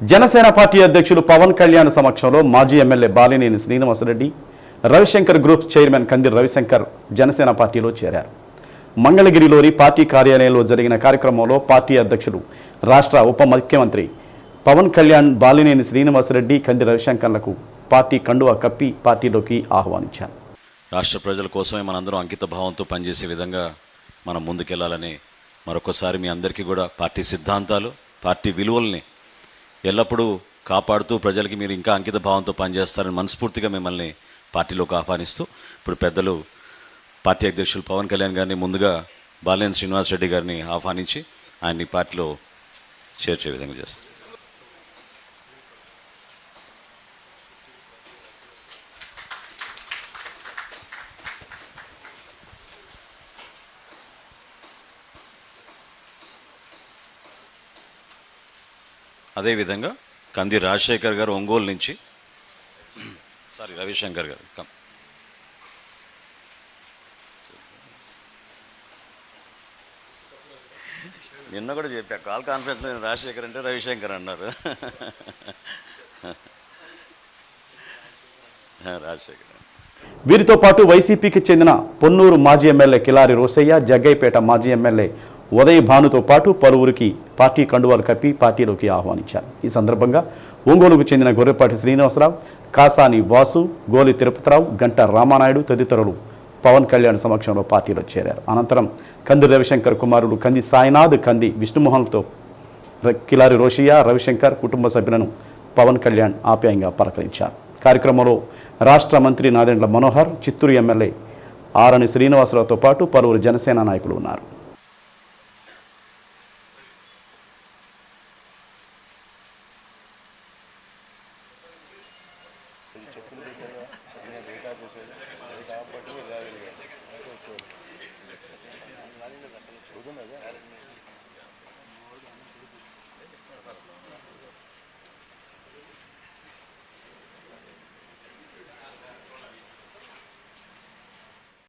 Janasena party అధ్యక్షులు పవన్ కళ్యాణ్ సమక్షంలో మాజీ MLA Balineni Srinivasareddy Ravishankar group chairman Kandi Ravishankar Janasena పార్టీలో చేరారు. మంగళగిరిలోని పార్టీ కార్యాలయంలో జరిగిన కార్యక్రమంలో పార్టీ అధ్యక్షులు రాష్ట్ర ఉప ముఖ్యమంత్రి పవన్ కళ్యాణ్ బాలినేని శ్రీనివాసరెడ్డి కంది రవిశంకర్లకు పార్టీ కండువా కప్పి పార్టీలోకి ఆహ్వానించారు. రాష్ట్ర ప్రజల కోసమే మనందరం అంకిత భావంతో పనిచేసే విధంగా మనం ముందుకెళ్ళాలని మరొకసారి మీ అందరికీ కూడా పార్టీ సిద్ధాంతాలు పార్టీ విలువల్ని ఎల్లప్పుడూ కాపాడుతూ ప్రజలకి మీరు ఇంకా అంకిత భావంతో పనిచేస్తారని మనస్ఫూర్తిగా మిమ్మల్ని పార్టీలోకి ఆహ్వానిస్తూ ఇప్పుడు పెద్దలు పార్టీ అధ్యక్షులు పవన్ కళ్యాణ్ గారిని ముందుగా బాలేని శ్రీనివాస్ రెడ్డి గారిని ఆహ్వానించి ఆయన్ని పార్టీలో చేర్చే విధంగా చేస్తారు. అదేవిధంగా కంది రాజశేఖర్ గారు ఒంగోలు నుంచి సారీ రవిశంకర్ గారు కమ్. నిన్న కూడా చెప్పా కాల్ కాన్ఫరెన్స్ నేను రాజశేఖర్ అంటే రవిశంకర్ అన్నారు రాజశేఖర్ వీరితో పాటు వైసీపీకి చెందిన పొన్నూరు మాజీ ఎమ్మెల్యే కిలారి రోసయ్య జగ్గైపేట మాజీ ఎమ్మెల్యే ఉదయ్ భానుతో పాటు పలువురికి పార్టీ కండువాలు కప్పి పార్టీలోకి ఆహ్వానించారు. ఈ సందర్భంగా ఒంగోలుకు చెందిన గొర్రెపాటి శ్రీనివాసరావు కాసాని వాసు గోలి తిరుపతిరావు గంట రామానాయుడు తదితరులు పవన్ కళ్యాణ్ సమక్షంలో పార్టీలో చేరారు. అనంతరం కంది రవిశంకర్ కుమారుడు కంది సాయినాథ్ కంది విష్ణుమోహన్తో ర- కిలారి రోషియా రవిశంకర్ కుటుంబ సభ్యులను పవన్ కళ్యాణ్ ఆప్యాయంగా పలకరించారు. కార్యక్రమంలో రాష్ట్ర మంత్రి నాదెండ్ల మనోహర్ చిత్తూరు ఎమ్మెల్యే ఆరణి శ్రీనివాసరావుతో పాటు పలువురు జనసేన నాయకులు ఉన్నారు.